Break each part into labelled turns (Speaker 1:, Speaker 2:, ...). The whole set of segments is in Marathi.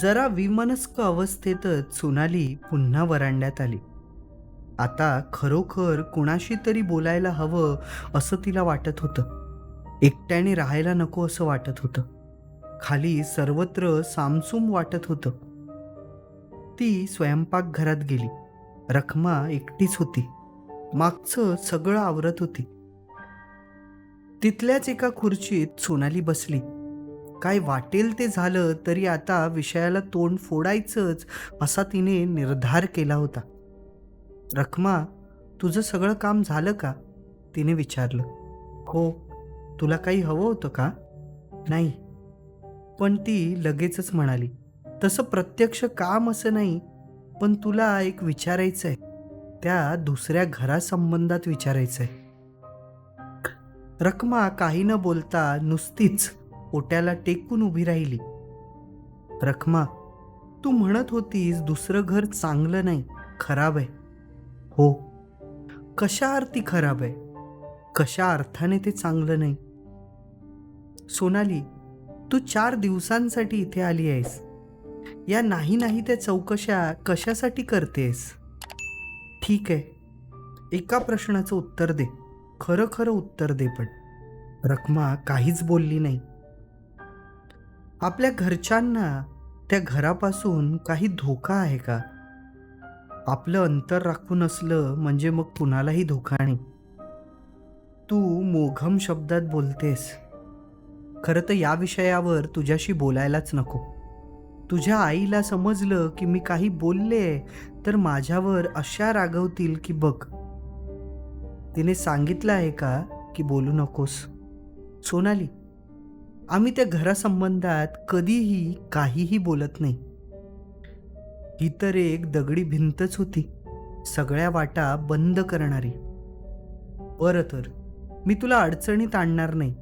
Speaker 1: जरा विमनस्क अवस्थेतच सोनाली पुन्हा वरांड्यात आली. आता खरोखर कुणाशी तरी बोलायला हवं असं तिला वाटत होतं. एकट्याने राहायला नको असं वाटत होतं. खाली सर्वत्र सामसूम वाटत होतं. ती स्वयंपाकघरात गेली. रखमा एकटीच होती. मागचं सगळं आवरत होती. तिथल्याच एका खुर्चीत सोनाली बसली. काय वाटेल ते झालं तरी आता विषयाला तोंड फोडायचंच असा तिने निर्धार केला होता. रखमा तुझं सगळं काम झालं का? तिने विचारलं. हो तुला काही हवं होतं का? नाही. पण ती लगेचच म्हणाली तसं प्रत्यक्ष काम असं नाही पण तुला एक विचारायचं आहे त्या दुसऱ्या घरासंबंधात विचारायचं आहे रखमा काही न बोलता नुसतीच ओट्याला टेकून उभी राहिली. रखमा तू म्हणत होतीस दुसरं घर चांगलं नाही खराब आहे. हो. कशा अर्थी खराब आहे? कशा अर्थाने ते चांगलं नाही? सोनाली तू चार दिवसांसाठी इथे आली आहेस. या नाही नाही त्या चौकशा कशासाठी करतेस? ठीक आहे. एका प्रश्नाचं उत्तर दे. खरं खरं उत्तर दे पण. रखमा काहीच बोलली नाही. आपल्या घरच्यांना त्या घरापासून काही धोका आहे का? आपलं अंतर राखून असलं म्हणजे मग कुणालाही धोका नाही. तू मोघम शब्दात बोलतेस. खरं तर या विषयावर तुझ्याशी बोलायलाच नको. तुझ्या आईला समजलं की मी काही बोलले तर माझ्यावर अशा रागवतील की बघ. तिने सांगितलं आहे का की बोलू नकोस? सोनाली आम्ही त्या घरासंबंधात कधीही काहीही बोलत नाही. ही तर एक दगडी भिंतच होती सगळ्या वाटा बंद करणारी. बरं तर मी तुला अडचणीत आणणार नाही.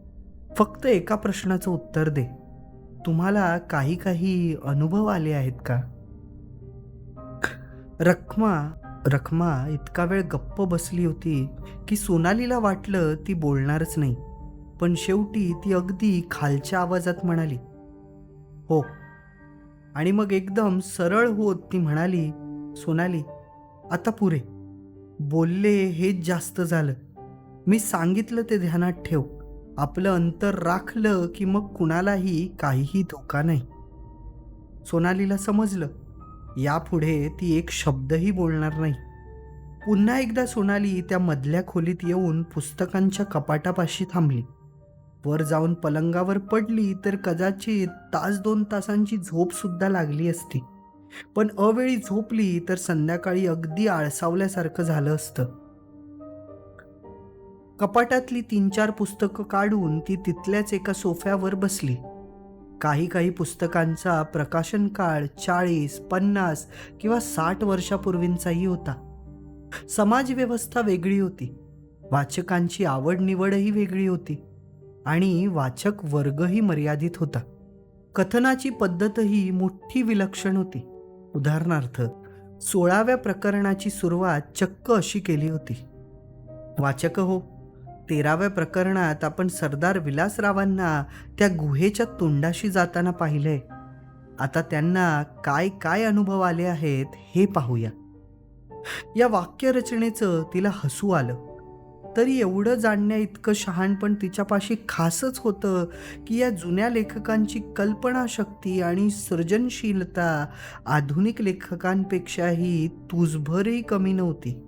Speaker 1: फक्त एका प्रश्नाचं उत्तर दे. तुम्हाला काही काही अनुभव आले आहेत का? रखमा रखमा इतका वेळ गप्प बसली होती की सोनालीला वाटलं ती बोलणारच नाही. पण शेवटी ती अगदी खालच्या आवाजात म्हणाली हो. आणि मग एकदम सरळ होत ती म्हणाली सोनाली आता पुरे. बोलले हेच जास्त झालं. मी सांगितलं ते ध्यानात ठेव. आपलं अंतर राखलं की मग कुणालाही काहीही धोका नाही. सोनालीला समजलं. यापुढे ती एक शब्दही बोलणार नाही. पुन्हा एकदा सोनाली त्या मधल्या खोलीत येऊन पुस्तकांच्या कपाटापाशी थांबली. वर जाऊन पलंगावर पडली तर कदाचित तास दोन तासांची झोप सुद्धा लागली असती. पण अवेळी झोपली तर संध्याकाळी अगदी आळसावल्यासारखं झालं असतं. कपाटातली तीन चार पुस्तकं काढून ती तिथल्याच एका सोफ्यावर बसली. काही काही पुस्तकांचा प्रकाशन काळ चाळीस पन्नास किंवा साठ वर्षापूर्वींचाही होता. समाजव्यवस्था वेगळी होती. वाचकांची आवड निवडही वेगळी होती. आणि वाचक वर्गही मर्यादित होता. कथनाची पद्धतही मोठी विलक्षण होती. उदाहरणार्थ सोळाव्या प्रकरणाची सुरुवात चक्क अशी केली होती. वाचक हो तेराव्या प्रकरणात आपण सरदार विलासरावांना त्या गुहेच्या तोंडाशी जाताना पाहिलंय आता त्यांना काय काय अनुभव आले आहेत हे पाहूया. या वाक्यरचनेचं तिला हसू आलं. तरी एवढं जाणण्या इतकं शहाणपण तिच्यापाशी खासच होतं की या जुन्या लेखकांची कल्पनाशक्ती आणि सृजनशीलता आधुनिक लेखकांपेक्षाही तुझभरही कमी नव्हती.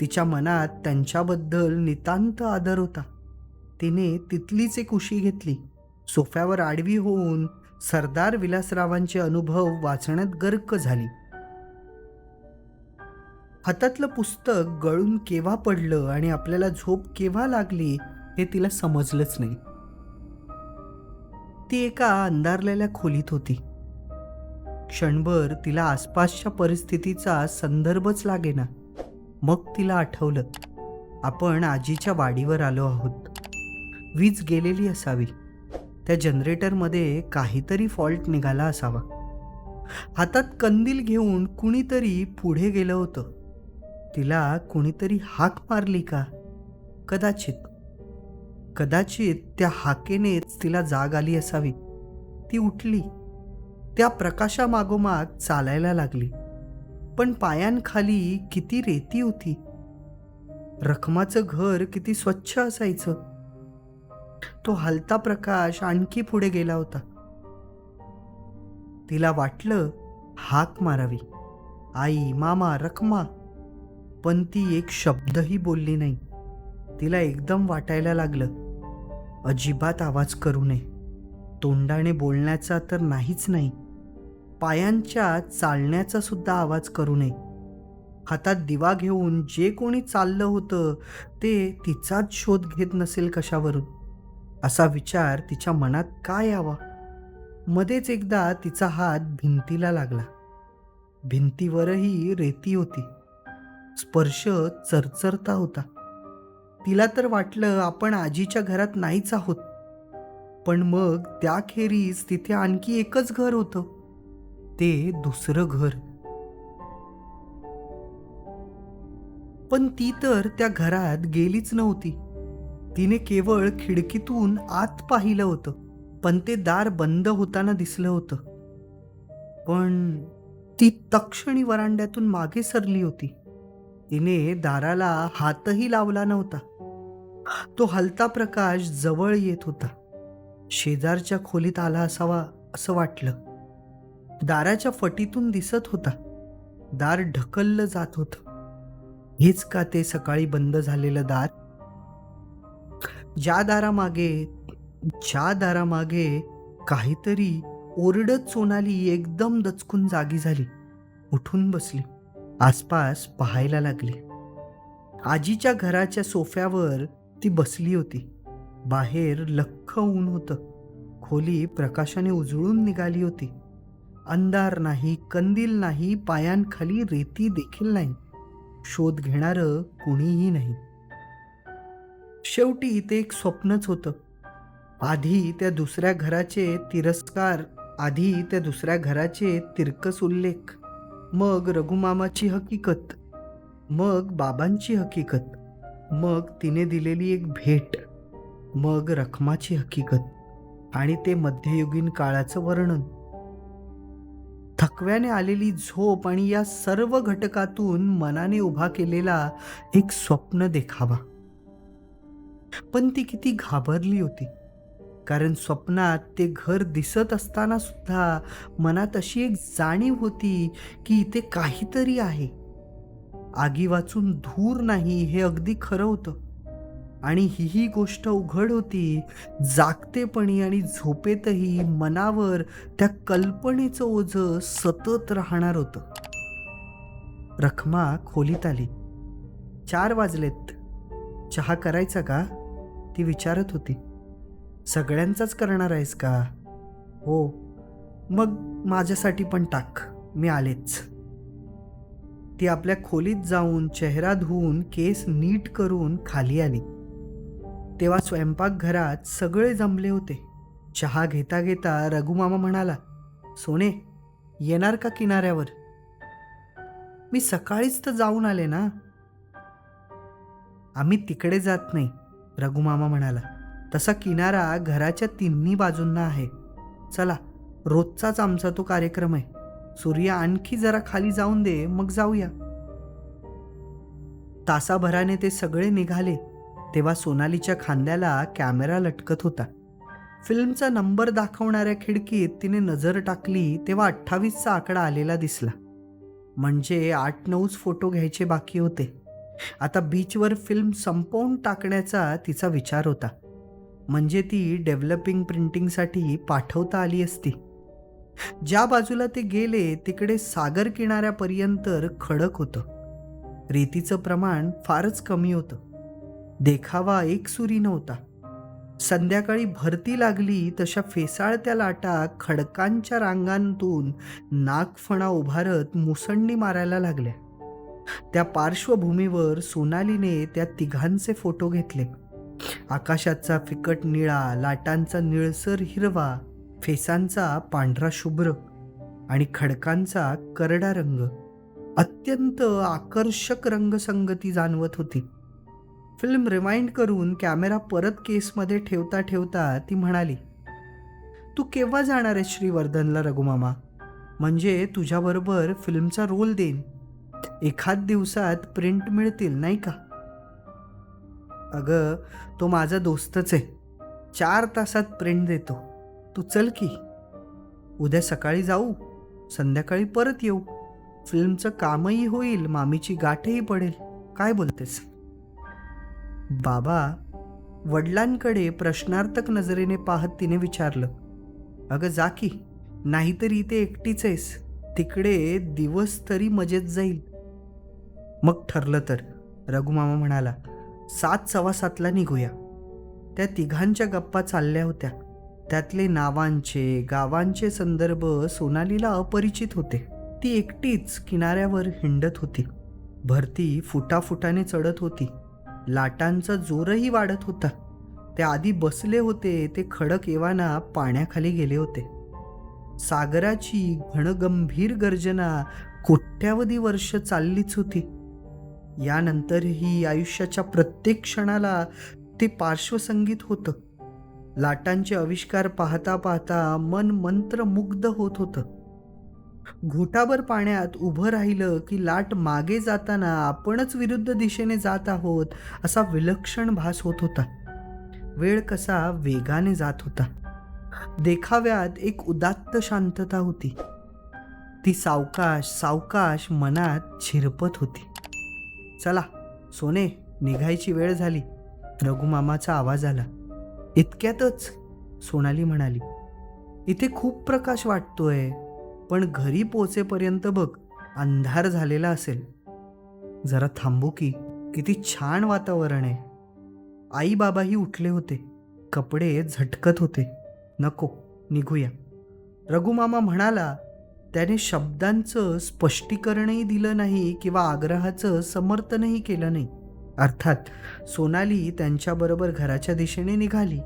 Speaker 1: तिच्या मनात त्यांच्याबद्दल नितांत आदर होता. तिने तिथलीच एक उशी घेतली. सोफ्यावर आडवी होऊन सरदार विलासरावांचे अनुभव वाचण्यात गर्क झाली. हातातलं पुस्तक गळून केव्हा पडलं आणि आपल्याला झोप केव्हा लागली हे तिला समजलंच नाही. ती एका अंधारलेल्या खोलीत होती. क्षणभर तिला आसपासच्या परिस्थितीचा संदर्भच लागेना. मग तिला आठवलं आपण आजीच्या वाडीवर आलो आहोत. वीज गेलेली असावी. त्या जनरेटरमध्ये काहीतरी फॉल्ट निघाला असावा. हातात कंदील घेऊन कुणीतरी पुढे गेलं होतं. तिला कुणीतरी हाक मारली का? कदाचित. कदाचित त्या हाकेनेच तिला जाग आली असावी. ती उठली. त्या प्रकाशामागोमाग चालायला लागली. पण पायांखाली किती रेती होती. रखमाचं घर किती स्वच्छ असायचं. तो हलता प्रकाश आणखी पुढे गेला होता. तिला वाटलं हाक मारावी. आई मामा रखमा पण ती एक शब्दही बोलली नाही. तिला एकदम वाटायला लागलं. अजिबात आवाज करू नये. तोंडाने बोलण्याचा तर नाहीच नाही. पायांच्या चालण्याचा सुद्धा आवाज करू नये. हातात दिवा घेऊन जे कोणी चाललं होतं ते तिचाच शोध घेत नसेल कशावरून. असा विचार तिच्या मनात काय यावा? मध्येच एकदा तिचा हात भिंतीला लागला. भिंतीवरही रेती होती. स्पर्श चरचरता होता. तिला तर वाटलं आपण आजीच्या घरात नाहीच आहोत. पण मग त्याखेरीज तिथे आणखी एकच घर होतं. ते दुसरं घर. पण ती तर त्या घरात गेलीच नव्हती. तिने केवळ खिडकीतून आत पाहिलं होतं पण ते दार बंद होताना दिसलं होतं. पण ती तक्षणी वरांड्यातून मागे सरली होती. तिने दाराला हातही लावला नव्हता. तो हलता प्रकाश जवळ येत होता. शेजारच्या खोलीत आला असावा असं वाटलं. दाराच्या फटीतून दिसत होता. दार ढकललं जात होतं. हेच का ते सकाळी बंद झालेलं दार? ज्या दारामागे ज्या दारामागे काहीतरी ओरडत सोनाली एकदम दचकून जागी झाली. उठून बसली. आसपास पाहायला लागली. आजीच्या घराच्या सोफ्यावर ती बसली होती. बाहेर लख्ख ऊन होतं. खोली प्रकाशाने उजळून निघाली होती. अंधार नाही कंदील नाही पायांखाली रेती देखील नाही. शोध घेणारं कुणीही नाही. शेवटी ते एक स्वप्नच होतं. आधी त्या दुसऱ्या घराचे तिरस्कार आधी त्या दुसऱ्या घराचे तिरकस उल्लेख. मग रघुमामाची हकीकत मग बाबांची हकीकत मग तिने दिलेली एक भेट मग रखमाची हकीकत आणि ते मध्ययुगीन काळाचं वर्णन. थकव्याने आलेली झोप आणि या सर्व घटकातून मनाने उभा केलेला एक स्वप्न देखावा. पण ती किती घाबरली होती. कारण स्वप्नात ते घर दिसत असताना सुद्धा मनात अशी एक जाणीव होती की इथे काहीतरी आहे. आगी वाचून धूर नाही हे अगदी खरं होतं. आणि ही ही गोष्ट उघड होती जागतेपणी आणि झोपेतही मनावर त्या कल्पनेचं ओझं सतत राहणार होतं. रखमा खोलीत आली. चार वाजलेत. चहा करायचा का? ती विचारत होती. सगळ्यांचाच करणार आहेस का? हो. मग माझ्यासाठी पण टाक. मी आलेच. ती आपल्या खोलीत जाऊन चेहरा धुवून केस नीट करून खाली आली. तेव्हा स्वयंपाकघरात सगळे जमले होते. चहा घेता घेता रघुमामा म्हणाला सोने येणार का किनाऱ्यावर? मी सकाळीच तर जाऊन आले ना. आम्ही तिकडे जात नाही रघुमामा म्हणाला. तसा किनारा घराच्या तिन्ही बाजूंना आहे. चला रोजचाच आमचा तो कार्यक्रम आहे. सूर्य आणखी जरा खाली जाऊन दे मग जाऊया. तासाभराने ते सगळे निघाले तेव्हा सोनालीच्या खांद्याला कॅमेरा लटकत होता. फिल्मचा नंबर दाखवणाऱ्या खिडकीत तिने नजर टाकली तेव्हा अठ्ठावीसचा आकडा आलेला दिसला. म्हणजे आठ नऊच फोटो घ्यायचे बाकी होते. आता बीचवर फिल्म संपवून टाकण्याचा तिचा विचार होता. म्हणजे ती डेव्हलपिंग प्रिंटिंगसाठी पाठवता आली असती. ज्या बाजूला ते गेले तिकडे सागर किनाऱ्यापर्यंत खडक होतं. रेतीचं प्रमाण फारच कमी होतं. देखावा एकसुरी नव्हता. संध्याकाळी भरती लागली तशा फेसाळत्या लाटा खडकांच्या रांगांतून नागफणा उभारत मुसंडी मारायला लागल्या. त्या पार्श्वभूमीवर सोनालीने त्या तिघांचे फोटो घेतले. आकाशाचा फिकट निळा लाटांचा निळसर हिरवा फेसांचा पांढरा शुभ्र आणि खडकांचा करडा रंग. अत्यंत आकर्षक रंगसंगती जाणवत होती. फिल्म रिमाइंड करून कॅमेरा परत केसमध्ये ठेवता ठेवता ती म्हणाली तू केव्हा जाणार आहे श्रीवर्धनला रघुमामा? म्हणजे तुझ्याबरोबर फिल्मचा रोल देईन. एखाद दिवसात प्रिंट मिळतील नाही का? अगं तो माझा दोस्तच आहे. चार तासात प्रिंट देतो. तू चल की. उद्या सकाळी जाऊ संध्याकाळी परत येऊ. फिल्मचं कामही होईल मामीची गाठही पडेल. काय बोलतेस? बाबा वडिलांकडे प्रश्नार्थक नजरेने पाहत तिने विचारलं. अगं जा की. नाहीतर इथे एकटीच आहेस. तिकडे दिवस तरी मजेत जाईल. मग ठरलं तर रघुमामा म्हणाला सात सव्वा सातला निघूया. त्या तिघांच्या गप्पा चालल्या होत्या. त्यातले नावांचे गावांचे संदर्भ सोनालीला अपरिचित होते. ती एकटीच किनाऱ्यावर हिंडत होती. भरती फुटाफुटाने चढत होती. लाटांचा जोरही वाढत होता. ते आधी बसले होते ते खडक येवाना पाण्याखाली गेले होते. सागराची घणगंभीर गर्जना कोट्यावधी वर्ष चाललीच होती. यानंतरही आयुष्याच्या प्रत्येक क्षणाला ते पार्श्वसंगीत होतं. लाटांचे आविष्कार पाहता पाहता मन मंत्रमुग्ध होत होतं. घोटाभर पाण्यात उभं राहिलं की लाट मागे जाताना आपणच विरुद्ध दिशेने जात आहोत असा विलक्षण भास होत होता. वेळ कसा वेगाने जात होता. देखाव्यात एक उदात्त शांतता होती. ती सावकाश सावकाश मनात झिरपत होती. चला सोने निघायची वेळ झाली. रघुमामाचा आवाज आला. इतक्यातच सोनाली म्हणाली इथे खूप प्रकाश वाटतोय पण घरी पोचेपर्यंत बघ अंधार झालेला असेल. जरा थांबू की किती छान वातावरण आहे. आई बाबाही उठले होते. कपडे झटकत होते. नको निघूया. रघुमामा म्हणाला त्याने शब्दांचं स्पष्टीकरणही दिलं नाही किंवा आग्रहाचं समर्थनही केलं नाही. अर्थात सोनाली त्यांच्याबरोबर घराच्या दिशेने निघाली.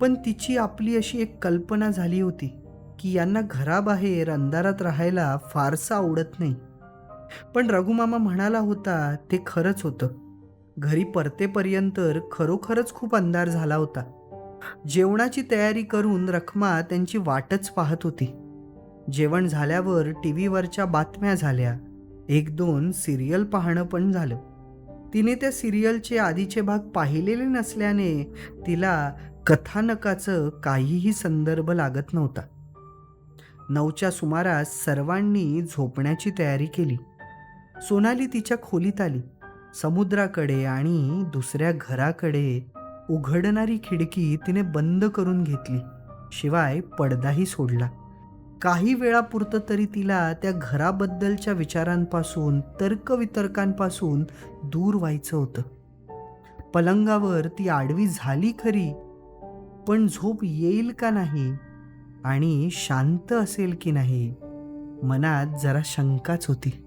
Speaker 1: पण तिची आपली अशी एक कल्पना झाली होती की यांना घराबाहेर अंधारात राहायला फारसं आवडत नाही. पण रघुमामा म्हणाला होता ते खरंच होतं. घरी परतेपर्यंत खरोखरच खूप अंधार झाला होता. जेवणाची तयारी करून रखमा त्यांची वाटच पाहत होती. जेवण झाल्यावर टी व्हीवरच्या बातम्या झाल्या. एक दोन सिरियल पाहणं पण झालं. तिने त्या सिरियलचे आधीचे भाग पाहिलेले नसल्याने तिला कथानकाचं काहीही संदर्भ लागत नव्हता. नऊच्या सुमारास सर्वांनी झोपण्याची तयारी केली. सोनाली तिच्या खोलीत आली. समुद्राकडे आणि दुसऱ्या घराकडे उघडणारी खिडकी तिने बंद करून घेतली. शिवाय पडदाही सोडला. काही वेळापुरतं तरी तिला त्या घराबद्दलच्या विचारांपासून तर्कवितर्कांपासून दूर व्हायचं होतं. पलंगावर ती आडवी झाली खरी पण झोप येईल का नाही आणि शांत असेल की नाही मनात जरा शंकाच होती.